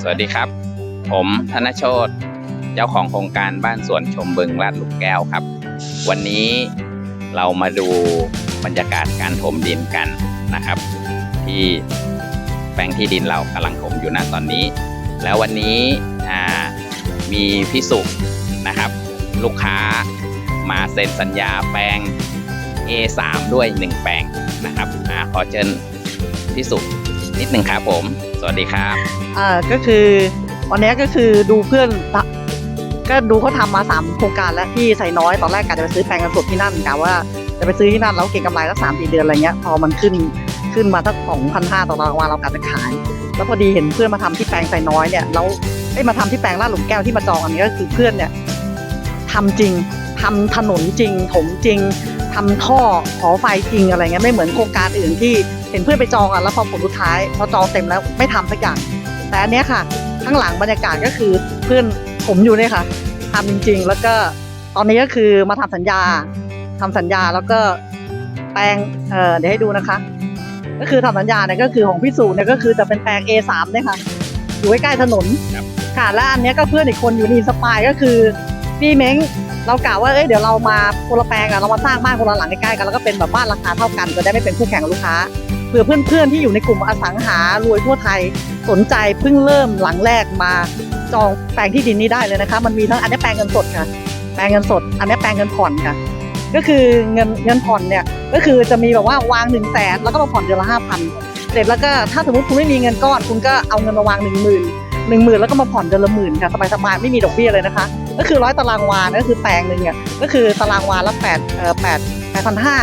สวัสดีครับ ผมธนโชตเจ้าของโครงการบ้านสวนชมบึงลาดลูกแก้วครับ วันนี้เรามาดูบรรยากาศการถมดินกันนะครับ ที่แปลงที่ดินเรากำลังถมอยู่นะตอนนี้ แล้ววันนี้มีพี่สุนะครับ ลูกค้ามาเซ็นสัญญาแปลง A3 ด้วย 1 แปลงนะครับอขอเชิญพี่สุ นิดหนึ่งครับผม สวัสดีครับอ่าก็คือวันนี้ก็คือดูเพื่อนก็ดูเขาทำมาสามโครงการแล้วที่ใส่น้อยตอนแรกกะจะไปซื้อแปลงกันสดที่นั่นกะว่าจะไปซื้อที่นั่นแล้วเก็งกำไรสักสามสี่เดือนอะไรเงี้ยพอมันขึ้นขึ้นมาสักสองพันห้าต่อตารางวาเรากะจะขาย แล้วพอดีเห็นเพื่อนมาทำที่แปลงใส่น้อยเนี่ยแล้วไอ้มาทำที่แปลงลาดหลุมแก้วที่มาจองอันนี้ก็คือเพื่อนเนี่ยทำจริง ทำถนนจริง ถมจริงทำท่อขอไฟจริงอะไรเงี้ยไม่เหมือนโครงการอื่นที่เห็นเพื่อนไปจองอะแล้วพอผลสุดท้ายพอจองเต็มแล้วไม่ทำสักอย่าง แต่อันเนี้ยค่ะ ข้างหลังบรรยากาศก็คือเพื่อนผมอยู่เนี่ยค่ะทำจริง ๆ แล้วก็ตอนนี้ก็คือมาทำสัญญาทำสัญญาแล้วก็แปลงเอ่อเดี๋ยวให้ดูนะคะ ก็คือทำสัญญาเนี่ยก็คือของพี่สูเนี่ยก็คือจะเป็นแปลง A3 เนี่ยค่ะอยู่ใกล้ๆถนนครับค่ะแล้วอันเนี้ยก็เพื่อนอีกคนอยู่ในอินสปายก็คือพี่เม้ง เรากะว่าเอ้ยเดี๋ยวเรามาคนละแปลงอะเรามาสร้างบ้านคนละหลังใกล้ๆกันแล้วก็เป็นแบบบ้านราคาเท่ากันจะได้ไม่เป็นคู่แข่งกับลูกค้าเผื่อเพื่อนๆที่อยู่ในกลุ่มอสังหารวยทั่วไทยสนใจเพิ่งเริ่มหลังแรกมาจองแปลงที่ดินนี้ได้เลยนะคะ มันมีทั้งอันนี้แปลงเงินสดค่ะ แปลงเงินสด อันนี้แปลงเงินผ่อนค่ะ ก็คือเงินเงินผ่อนเนี่ยก็คือจะมีแบบว่าวางหนึ่งแสนแล้วก็มาผ่อนเดือนละห้าพันเสร็จแล้วก็ถ้าสมมติคุณไม่มีเงินก้อนคุณก็เอาเงินมาวางหนึ่งหมื่น หนึ่งหมื่นแล้วก็มาผ่อนเดือนละหมื่นค่ะสบายๆไม่มีดอกเบี้ยเลยนะคะ ก็คือร้อยตารางวาก็คือแปลงหนึ่งเนี่ยก็คือตารางวาละแปดเอ่อแปดแปดพันห้า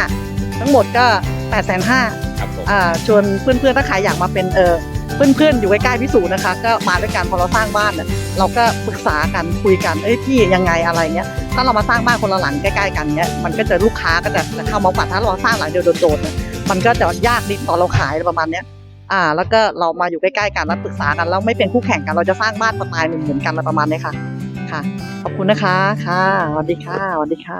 ทั้งหมดก็แปดแสนห้าครับผมอ่าชวนเพื่อนๆถ้าใครอยากมาเป็นเออเพื่อนๆอยู่ใกล้ๆพิสูจน์นะคะ ก็มาด้วยกันพอเราสร้างบ้านเนี่ยเราก็ปรึกษากันคุยกันเอ้ยพี่ยังไงอะไรเงี้ยถ้าเรามาสร้างบ้านคนละหลังใกล้ๆกันเนี้ยมันก็จะลูกค้าก็จะจะเข้ามาฝันถ้าเราสร้างหลังเดียวโดดๆเนี่ยมันก็จะยากนิดตอนเราขายประมาณเนี้ย อ่า แล้วก็เรามาอยู่ใกล้ๆกันแล้วปรึกษากันแล้วไม่เป็นคู่แข่งกันเราจะสร้างบ้านสไตล์เหมือนๆกันอะไรประมาณนี้ค่ะ ค่ะ ขอบคุณนะคะ ค่ะสวัสดีค่ะสวัสดีค่ะ